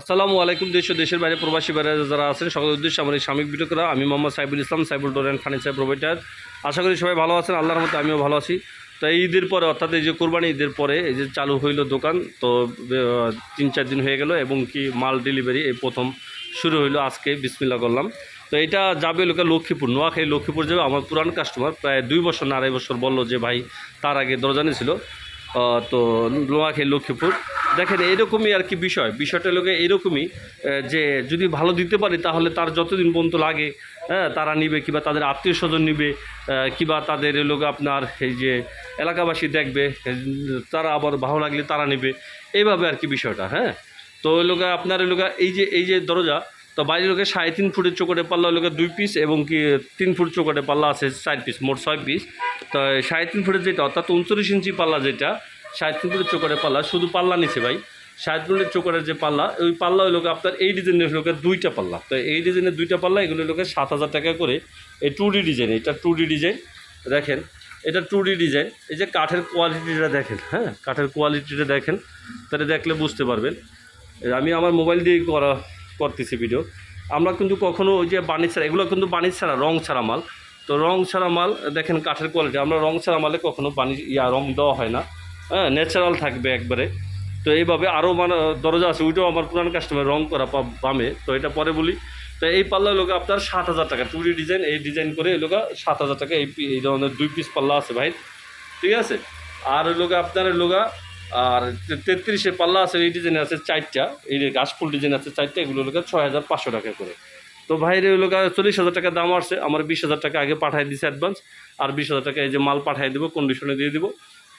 আসসালামু আলাইকুম, দেশ দেশের বাইরে প্রবাসী বাইরে যারা আছেন সকল উদ্দেশ্যে আমার এই সাময়িক ভিডিও করা আমি Mohammad Saibul Islam Saibul door and furniture provider. আশা করি সবাই ভালো আছেন, আল্লাহর মতো আমিও ভালো আছি। তো এই ঈদের পরে, অর্থাৎ এই যে কোরবানি ঈদের পরে, এই যে চালু হইল দোকান, তো তিন চার দিন হয়ে গেল এবং কি মাল ডেলিভারি এই প্রথম শুরু হইল আজকে বিসমিল্লা করলাম। তো এটা যাবে লোকে লক্ষ্মীপুর, নোয়াখালী লক্ষ্মীপুর যাবে। আমার পুরান কাস্টমার প্রায় দুই বছর না আড়াই বছর বলল যে ভাই, তার আগে দরজা ছিল তো নোয়াখালী লক্ষ্মীপুর। দেখেন, এরকমই আর কি বিষয়। বিষয়টা লোকে এরকমই যে যদি ভালো দিতে পারি, তাহলে তার যতদিন পর্যন্ত লাগে হ্যাঁ তারা নিবে, কিংবা তাদের আত্মীয় স্বজন নিবে কিংবা তাদের লোক আপনার এই যে এলাকাবাসী দেখবে, তারা আবার ভালো লাগলে তারা নেবে। এইভাবে আর কি বিষয়টা হ্যাঁ। তো ওই লোকে আপনার লোকে এই যে এই যে দরজা, তো বাইরের লোকে সাড়ে তিন ফুটের চোখটে পাল্লা ওই লোকে দুই পিস এবং কি তিন ফুট চোখটে পাল্লা আছে চার পিস মোট ছয় পিস তো সাড়ে তিন ফুটের যেটা, অর্থাৎ উনচল্লিশ ইঞ্চি পাল্লা যেটা তিন ফুটের চোখটে পাল্লা, শুধু পাল্লা নিচে ভাই। তিন ফুটের চোখটের যে পাল্লা, ওই পাল্লা ওই লোকে আপনার এই ডিজাইনের লোকে দুইটা পাল্লা। তো এই ডিজাইনের দুইটা পাল্লা, এগুলো লোকে সাত হাজার টাকা করে। এই টু ডি ডিজাইন এটা টু ডি ডিজাইন দেখেন। এটা টু ডি ডিজাইন এই যে কাঠের কোয়ালিটিটা দেখেন হ্যাঁ? কাঠের কোয়ালিটিটা দেখেন, তাহলে দেখলে বুঝতে পারবেন। আমি আমার মোবাইল দিয়ে করা, করতেছি ভিডিও আমরা কিন্তু কখনো ওই যে বাণিজ্য ছাড়া, এগুলো কিন্তু বাণিজ্য ছাড়া, রং ছাড়া মাল। তো রং ছাড়া মাল, দেখেন কাঠের কোয়ালিটি আমরা রং ছাড়া মালে কখনো পানি ইয়া রং দেওয়া হয় না। হ্যাঁ ন্যাচারাল থাকবে একবারে। তো এইভাবে আরও মানে দরজা আছে, ওইটাও আমার পুরান কাস্টমার রং করা বামে। তো এটা পরে বলি, তো এই পাল্লা লোক আপনার সাত হাজার টাকা টুরি ডিজাইন এই ডিজাইন করে এই লোক সাত হাজার টাকা এই এই ধরনের দুই পিস পাল্লা আছে ভাই। ঠিক আছে? আর ওই লোক আপনার লোকা, আর তেত্রিশে পাল্লা আছে, এই ডিজাইন আছে চারটা। এই গাছফুল ডিজাইন আছে চারটা, এগুলো লোক ছয় হাজার পাঁচশো টাকা করে। তো ভাইরে ওই লোক চল্লিশ হাজার টাকা দাম আসছে, আমার বিশ হাজার টাকা আগে পাঠাই দিছে অ্যাডভান্স আর বিশ হাজার টাকা এই যে মাল পাঠিয়ে দেবো কন্ডিশনে দিয়ে দিব।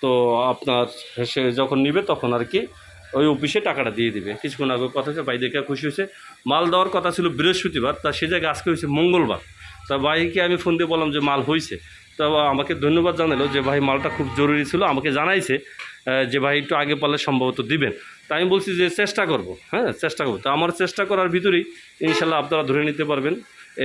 তো আপনার সে যখন নিবে তখন আর কি ওই অফিসে টাকাটা দিয়ে দিবে। কিছুক্ষণ আগে কথা হচ্ছে ভাই দেখে খুশি হয়েছে। মাল দেওয়ার কথা ছিল বৃহস্পতিবার, তা সে জায়গায় আজকে হয়েছে মঙ্গলবার। তা ভাইকে আমি ফোন দিয়ে বললাম যে মাল হয়েছে। তা আমাকে ধন্যবাদ জানালো যে ভাই মালটা খুব জরুরি ছিল, আমাকে জানাইছে যে ভাই একটু আগে পারলে সম্ভবত দিবেন। তা আমি বলছি যে চেষ্টা করব হ্যাঁ চেষ্টা করব। তো আমার চেষ্টা করার ভিতরেই ইনশাল্লাহ আপনারা ধরে নিতে পারবেন।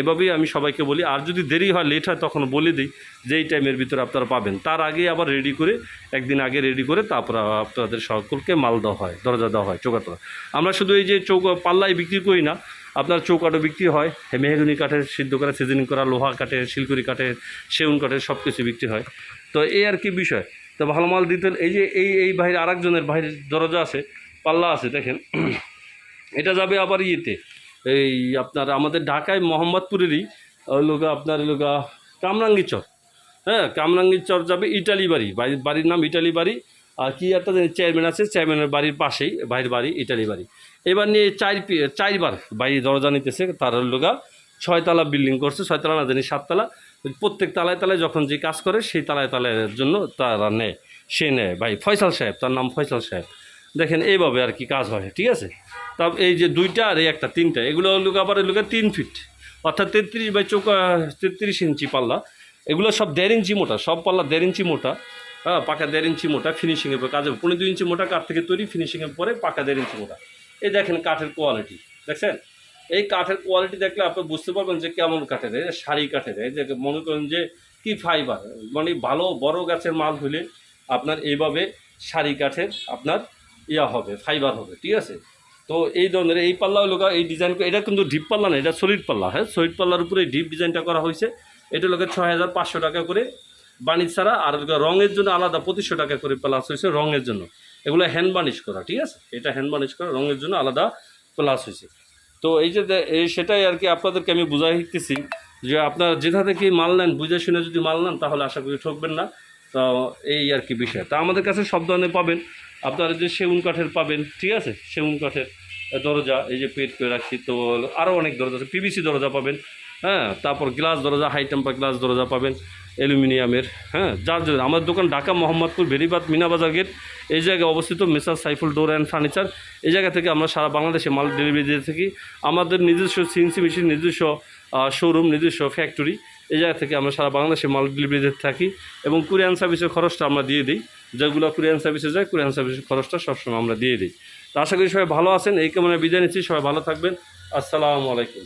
এভাবেই আমি সবাইকে বলি, আর যদি দেরি হয় লেট হয়, তখন বলে দিই যে এই টাইমের ভিতরে আপনারা পাবেন। তার আগে আবার রেডি করে, একদিন আগে রেডি করে তারপর আপনাদের সকলকে মাল দেওয়া হয়, দরজা দেওয়া হয় চৌকাতরা আমরা শুধু এই যে চৌক, পাল্লায় বিক্রি করি না, আপনার চৌকাটও বিক্রি হয় মেহগুনি কাঠের সিদ্ধ করা সিজনিং করা, লোহা কাঠের, শিলকুড়ি কাঠের, সেউন কাঠের সব কিছু বিক্রি হয়। তো এই আর কি বিষয়। তো ভালো মাল দিতে, এই যে এই এই বাইরে আরেকজনের বাইরে দরজা আছে, পাল্লা আছে, দেখেন। এটা যাবে আবার ইয়েতে। এই আপনার আমাদের ঢাকায় মোহাম্মদপুরেরই লোক আপনার লোক কামরাঙ্গি চর। হ্যাঁ কামরাঙ্গি চর যাবে ইটালি বাড়ি। বাড়ির নাম ইটালি বাড়ি। আর কি একটা চেয়ারম্যান আছে, চেয়ারম্যানের বাড়ির পাশেই, ভাইয়ের বাড়ি ইটালি বাড়ি। এবার নিয়ে চার চারবার বাড়ি দরজা নিতেছে, তার লোকা ছয়তলা বিল্ডিং করছে, ছয়তলা না জানি সাততলা। প্রত্যেক তালায় তালায় যখন যে কাজ করে, সেই তালায় তালায় জন্য তারা নেয়, সে নেয়। ভাই ফয়সাল সাহেব, তার নাম ফয়সাল সাহেব। দেখেন এইভাবে আর কি কাজ হয়, ঠিক আছে? তা এই যে দুইটা আর এই একটা তিনটা, এগুলো লোক আবার লোক তিন ফিট। অর্থাৎ তেত্রিশ বাই চৌকা, তেত্রিশ ইঞ্চি পাল্লা। এগুলো সব দেড় ইঞ্চি মোটা, সব পাল্লা দেড় ইঞ্চি মোটা হ্যাঁ পাকা দেড় ইঞ্চি মোটা ফিনিশিংয়ের পর কাজে পনেরো দুই ইঞ্চি মোটা, কাঠ থেকে তৈরি ফিনিশিংয়ের পরে পাকা দেড় ইঞ্চি মোটা। এই দেখেন কাঠের কোয়ালিটি দেখছেন? এই কাঠের কোয়ালিটি দেখলে আপনি বুঝতে পারবেন যে কেমন কাঠের, এই শাড়ি কাঠের, এই যে মনে করেন যে কি ফাইবার মানে ভালো বড় গাছের মাল হলে আপনার এইভাবে শাড়ি কাঠের আপনার ইয়া হবে, ফাইবার হবে, ঠিক আছে? তো এই ধরনের এই পাল্লা লোক এই ডিজাইন এটা কিন্তু ডিপ পাল্লা না, এটা সলিড পাল্লা হ্যাঁ? সলিড পাল্লার উপরে ডিপ ডিজাইনটা করা হয়েছে। এটা লোকের ছয় হাজার পাঁচশো টাকা করে বাণিজ ছাড়া, আর রঙের জন্য আলাদা পঁচিশশো টাকা করে প্লাস হয়েছে রঙের জন্য। এগুলো হ্যান্ড বানিশ করা, ঠিক আছে? এটা হ্যান্ড বানিশ করা, রঙের জন্য আলাদা প্লাস হয়েছে। তো এই যে সেটাই আর কি আপনাদেরকে আমি বুঝাইতেছি যে আপনার যেটা থেকে মাল নেন, বুঝে শুনে যদি মাল নেন, তাহলে আশা করি ঠকবেন না। তো এই আর কি বিষয়। তা আমাদের কাছে সব ধরনের পাবেন। আপনারা যে সেগুন কাঠের পাবেন, ঠিক আছে? সেগুন কাঠের দরজা, এই যে পেট করে রাখছি, তো আরও অনেক দরজা আছে। পিভিসি দরজা পাবেন হ্যাঁ? তারপর গ্লাস দরজা হাই টেম্পার গ্লাস দরজা পাবেন, অ্যালুমিনিয়ামের হ্যাঁ? যার জন্য আমার দোকান ঢাকা মোহাম্মদপুর ভেরিবাদ মিনাবাজার গেট, এই জায়গায় অবস্থিত messrs Saiful door and furniture. এই জায়গা থেকে আমরা সারা বাংলাদেশে মাল ডেলিভারি দিয়ে থাকি। আমাদের নিজস্ব সিএনসি মেশিন নিজস্ব শোরুম নিজস্ব ফ্যাক্টরি এই জায়গা থেকে আমরা সারা বাংলাদেশে মাল ডেলিভারি দিয়ে থাকি এবং কুরিয়ান সার্ভিসের খরচটা আমরা দিয়ে দিই। যেগুলো কুরিয়ান সার্ভিসে যায়, কুরিয়ান সার্ভিসের খরচটা সবসময় আমরা দিয়ে দিই। তো আশা করি সবাই ভালো আছেন, এই কেমন বিদায় নিচ্ছি, সবাই ভালো থাকবেন। আসসালামু আলাইকুম।